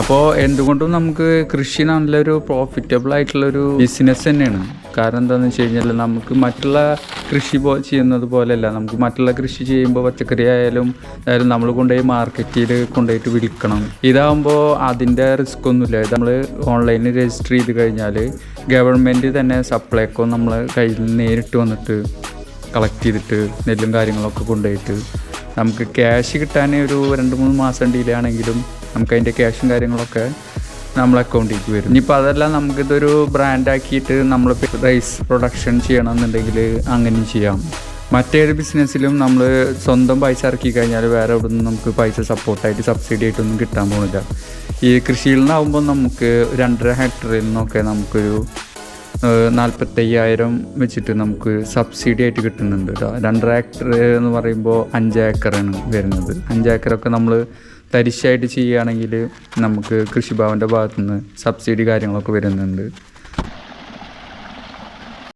അപ്പോൾ എന്തുകൊണ്ടും നമുക്ക് കൃഷി നല്ലൊരു പ്രോഫിറ്റബിൾ ആയിട്ടുള്ളൊരു ബിസിനസ് തന്നെയാണ്. കാരണം എന്താണെന്ന് വെച്ച് കഴിഞ്ഞാൽ നമുക്ക് മറ്റുള്ള കൃഷി പോ ചെയ്യുന്നത് പോലെയല്ല. നമുക്ക് മറ്റുള്ള കൃഷി ചെയ്യുമ്പോൾ പച്ചക്കറി ആയാലും അതായത് നമ്മൾ കൊണ്ടുപോയി മാർക്കറ്റിൽ കൊണ്ടുപോയിട്ട് വിൽക്കണം. ഇതാകുമ്പോൾ അതിന്റെ റിസ്ക് ഒന്നുമില്ല. നമ്മൾ ഓൺലൈനിൽ രജിസ്റ്റർ ചെയ്ത് കഴിഞ്ഞാൽ ഗവൺമെന്റ് തന്നെ സപ്ലൈക്കോ നമ്മൾ കയ്യിൽ നേരിട്ട് വന്നിട്ട് കളക്ട് ചെയ്തിട്ട് നെല്ലും കാര്യങ്ങളൊക്കെ കൊണ്ടുപോയിട്ട് നമുക്ക് ക്യാഷ് കിട്ടാൻ ഒരു രണ്ട് മൂന്ന് മാസം ഡിലേ നമുക്ക് അതിന്റെ ക്യാഷും കാര്യങ്ങളൊക്കെ നമ്മൾ അക്കൗണ്ടിലേക്ക് വരും. ഇനിയിപ്പോൾ അതെല്ലാം നമുക്കിതൊരു ബ്രാൻഡാക്കിയിട്ട് നമ്മൾ റൈസ് പ്രൊഡക്ഷൻ ചെയ്യണമെന്നുണ്ടെങ്കിൽ അങ്ങനെയും ചെയ്യാം. മറ്റേത് ബിസിനസ്സിലും നമ്മൾ സ്വന്തം പൈസ ഇറക്കി കഴിഞ്ഞാൽ വേറെ എവിടെ നിന്നും നമുക്ക് പൈസ സപ്പോർട്ടായിട്ട് സബ്സിഡി ആയിട്ടൊന്നും കിട്ടാൻ പോകുന്നില്ല ഈ കൃഷിയിൽ നിന്നാവുമ്പോൾ നമുക്ക് രണ്ടര ഹെക്ടറിൽ നിന്നൊക്കെ നമുക്കൊരു നാൽപ്പത്തയ്യായിരം വെച്ചിട്ട് നമുക്ക് സബ്സിഡി ആയിട്ട് കിട്ടുന്നുണ്ട്. കേട്ടോ രണ്ടര ഹെക്ടർ എന്ന് പറയുമ്പോൾ അഞ്ച് ഏക്കറാണ് വരുന്നത്. അഞ്ച് ഏക്കറൊക്കെ നമ്മൾ തരിശായിട്ട് ചെയ്യുകയാണെങ്കിൽ നമുക്ക് കൃഷിഭവന്റെ ഭാഗത്തുനിന്ന് സബ്സിഡി കാര്യങ്ങളൊക്കെ വരുന്നുണ്ട്.